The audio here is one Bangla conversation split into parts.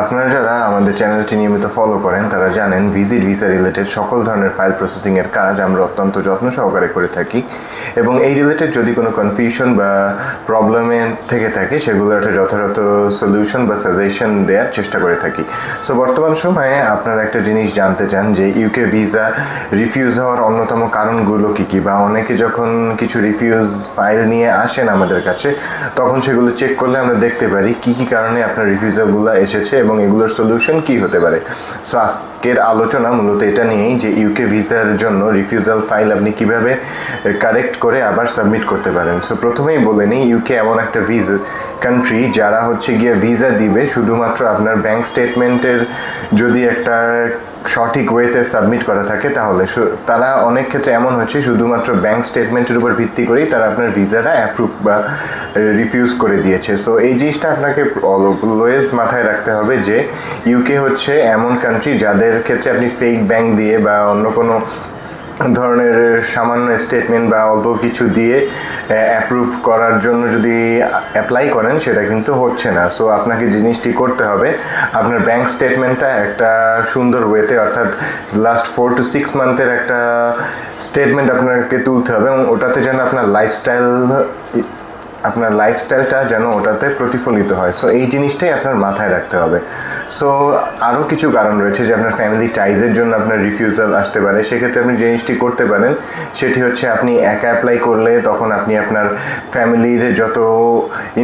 আপনারা যারা আমাদের চ্যানেলটি নিয়মিত ফলো করেন, তারা জানেন ভিজিট ভিসা রিলেটেড সকল ধরনের ফাইল প্রসেসিংয়ের কাজ আমরা অত্যন্ত যত্ন সহকারে করে থাকি। এবং এই রিলেটেড যদি কোনো কনফিউশন বা প্রবলেমে থেকে থাকে সেগুলোর একটা যথাযথ সলিউশন বা সাজেশন দেওয়ার চেষ্টা করে থাকি। সো বর্তমান সময়ে আপনারা একটা জিনিস জানতে চান যে ইউকে ভিসা রিফিউজ হওয়ার অন্যতম কারণগুলো কী কী? বা অনেকে যখন কিছু রিফিউজ ফাইল নিয়ে আসেন আমাদের কাছে, তখন সেগুলো চেক করলে আমরা দেখতে পারি কী কী কারণে আপনার রিফিউজালগুলো এসেছে এবং এগুলোর সলিউশন কি হতে পারে? সো আজকের আলোচনা মূলত এটা নিয়েই যে ইউকে ভিসার জন্য রিফিউজাল ফাইল আপনি কীভাবে কারেক্ট করে আবার সাবমিট করতে পারেন। সো প্রথমেই বলে নিই ইউকে এমন একটা ভিসা কান্ট্রি যারা হচ্ছে গিয়ে ভিসা দিবে শুধুমাত্র আপনার ব্যাংক স্টেটমেন্টের যদি একটা সঠিক ওয়েতে সাবমিট করা থাকে, তাহলে তারা অনেক ক্ষেত্রে এমন হচ্ছে, শুধুমাত্র ব্যাংক স্টেটমেন্টের উপর ভিত্তি করেই তারা আপনার ভিসাটা অ্যাপ্রুভ বা রিফিউজ করে দিয়েছে। সো এই জিনিসটা আপনাকে অলওয়েজ মাথায় রাখতে হবে যে ইউকে হচ্ছে এমন কান্ট্রি যাদের ক্ষেত্রে আপনি ফেক ব্যাংক দিয়ে বা অন্য কোনো ধরনের সামান্য স্টেটমেন্ট বা অল্প কিছু দিয়ে অ্যাপ্রুভ করার জন্য যদি অ্যাপ্লাই করেন, সেটা কিন্তু হচ্ছে না। সো আপনাকে জিনিসটি করতে হবে। আপনার ব্যাংক স্টেটমেন্টটা একটা সুন্দর ওয়েতে অর্থাৎ লাস্ট ফোর টু সিক্স মান্থের একটা স্টেটমেন্ট আপনাকে তুলতে হবে এবং ওটাতে যেন আপনার লাইফস্টাইল আপনার লাইফস্টাইলটা যেন ওটাতে প্রতিফলিত হয়। সো এই জিনিসটাই আপনার মাথায় রাখতে হবে। সো আরও কিছু কারণ রয়েছে যে আপনার ফ্যামিলি টাইজের জন্য আপনার রিফিউজাল আসতে পারে। সেক্ষেত্রে আপনি যে জিনিসটি করতে পারেন, সেটি হচ্ছে আপনি একা অ্যাপ্লাই করলে তখন আপনি আপনার ফ্যামিলির যত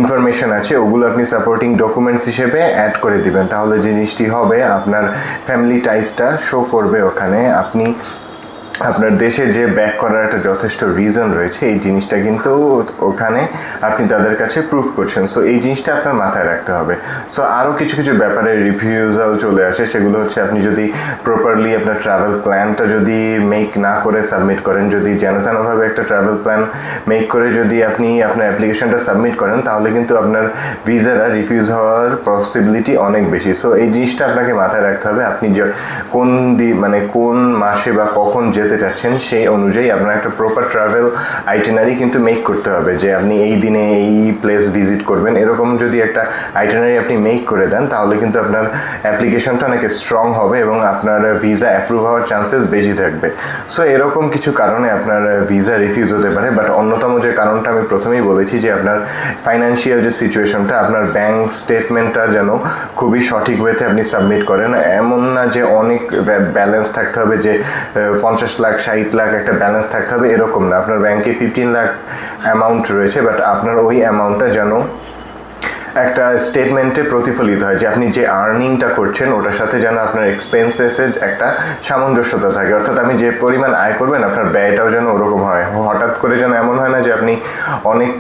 ইনফরমেশন আছে, ওগুলো আপনি সাপোর্টিং ডকুমেন্টস হিসেবে অ্যাড করে দিবেন। তাহলে জিনিসটি হবে, আপনার ফ্যামিলি টাইজটা শো করবে ওখানে। আপনি আপনার দেশে যে ব্যাক করার একটা যথেষ্ট রিজন রয়েছে, এই জিনিসটা কিন্তু ওখানে আপনি তাদের কাছে প্রুফ করছেন। সো এই জিনিসটা আপনার মাথায় রাখতে হবে। সো আরও কিছু কিছু ব্যাপারে রিফিউজাল চলে আসে, সেগুলো হচ্ছে আপনি যদি প্রপারলি আপনার ট্রাভেল প্ল্যানটা যদি মেক না করে সাবমিট করেন, যদি যেন তেনভাবে একটা ট্রাভেল প্ল্যান মেক করে যদি আপনি আপনার অ্যাপ্লিকেশনটা সাবমিট করেন, তাহলে কিন্তু আপনার ভিসারা রিফিউজ হওয়ার পসিবিলিটি অনেক বেশি। সো এই জিনিসটা আপনাকে মাথায় রাখতে হবে। আপনি যে- কোন দি মানে কোন মাসে বা কখন যেতে চাচ্ছেন সেই অনুযায়ী আপনার একটা প্রপার ট্রাভেল আইটেনারি কিন্তু মেক করতে হবে যে আপনি এই দিনে এই প্লেস ভিজিট করবেন। এরকম যদি একটা আইটেনারি আপনি মেক করে দেন, তাহলে কিন্তু আপনার অ্যাপ্লিকেশনটা অনেক স্ট্রং হবে এবং আপনার ভিসা অ্যাপ্রুভ হওয়ার চান্সেস বেশি থাকবে। সো এরকম কিছু কারণে আপনার ভিসা রিফিউজ হতে পারে বাট অন্যতম যে কারণটা আমি প্রথমেই বলেছি যে আপনার ফাইন্যান্সিয়াল যে সিচুয়েশনটা আপনার ব্যাংক স্টেটমেন্টটা যেন খুবই সঠিক ওয়েতে আপনি সাবমিট করেন। এমন না যে অনেক ব্যালেন্স থাকতে হবে যে পঞ্চাশ লাখ, ষাট লাখ একটা ব্যালেন্স থাকতে হবে, এরকম না। আপনার ব্যাংকে ফিফটিন লাখ অ্যামাউন্ট রয়েছে বাট আপনার ওই অ্যামাউন্টটা যেন একটা স্টেটমেন্টে প্রতিফলিত হয় যে আপনি যে আর্নিংটা করছেন, ওটার সাথে যেন আপনার এক্সপেন্সেসের একটা সামঞ্জস্যতা থাকে। অর্থাৎ আপনি যে পরিমাণ আয় করবেন, আপনার ব্যয়টাও যেন ওরকম হয়। হঠাৎ করে যেন এমন হয় না যে আপনি অনেক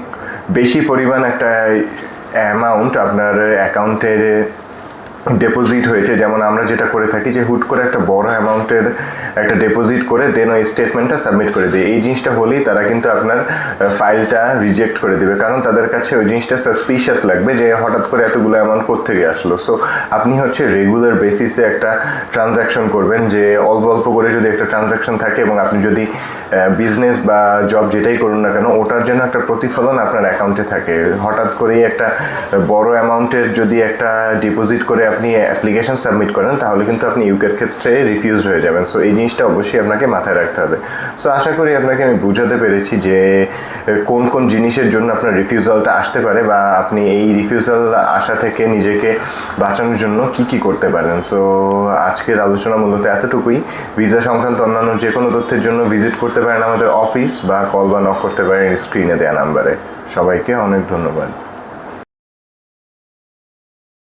বেশি পরিমাণ একটা অ্যামাউন্ট আপনার অ্যাকাউন্টে ডিপোজিট হয়েছে, যেমন আমরা যেটা করে থাকি যে হুট করে একটা বড় অ্যামাউন্টের একটা ডিপোজিট করে দেন ওই স্টেটমেন্টটা সাবমিট করে দিই এই জিনিসটা হলেই তারা কিন্তু আপনার ফাইলটা রিজেক্ট করে দেবে। কারণ তাদের কাছে ওই জিনিসটা সাসপিশিয়াস লাগবে যে হঠাৎ করে এতগুলো অ্যামাউন্ট কোথেকে আসলো। সো আপনি হচ্ছে রেগুলার বেসিসে একটা ট্রানজ্যাকশন করবেন যে অল্প অল্প করে যদি একটা ট্রানজ্যাকশন থাকে এবং আপনি যদি বিজনেস বা জব যেটাই করুন না কেন, ওটার জন্য একটা প্রতিফলন আপনার অ্যাকাউন্টে থাকে। হঠাৎ করেই একটা বড় অ্যামাউন্টের যদি একটা ডিপোজিট করে আপনি অ্যাপ্লিকেশন সাবমিট করেন, তাহলে কিন্তু আপনি ইউকের ক্ষেত্রে রিফিউজ হয়ে যাবেন। সো এই জিনিসটা অবশ্যই আপনাকে মাথায় রাখতে হবে। সো আশা করি আপনাকে আমি বুঝাতে পেরেছি যে কোন কোন জিনিসের জন্য আপনার রিফিউজালটা আসতে পারে বা আপনি এই রিফিউজাল আসা থেকে নিজেকে বাঁচানোর জন্য কি কি করতে পারেন। সো আজকের আলোচনা মূলত এতটুকুই। ভিসা সংক্রান্ত অন্যান্য যে কোনো তথ্যের জন্য ভিজিট করতে পারেন আমাদের অফিস বা কল বা নক করতে পারেন স্ক্রিনে দেওয়া নাম্বারে সবাইকে অনেক ধন্যবাদ।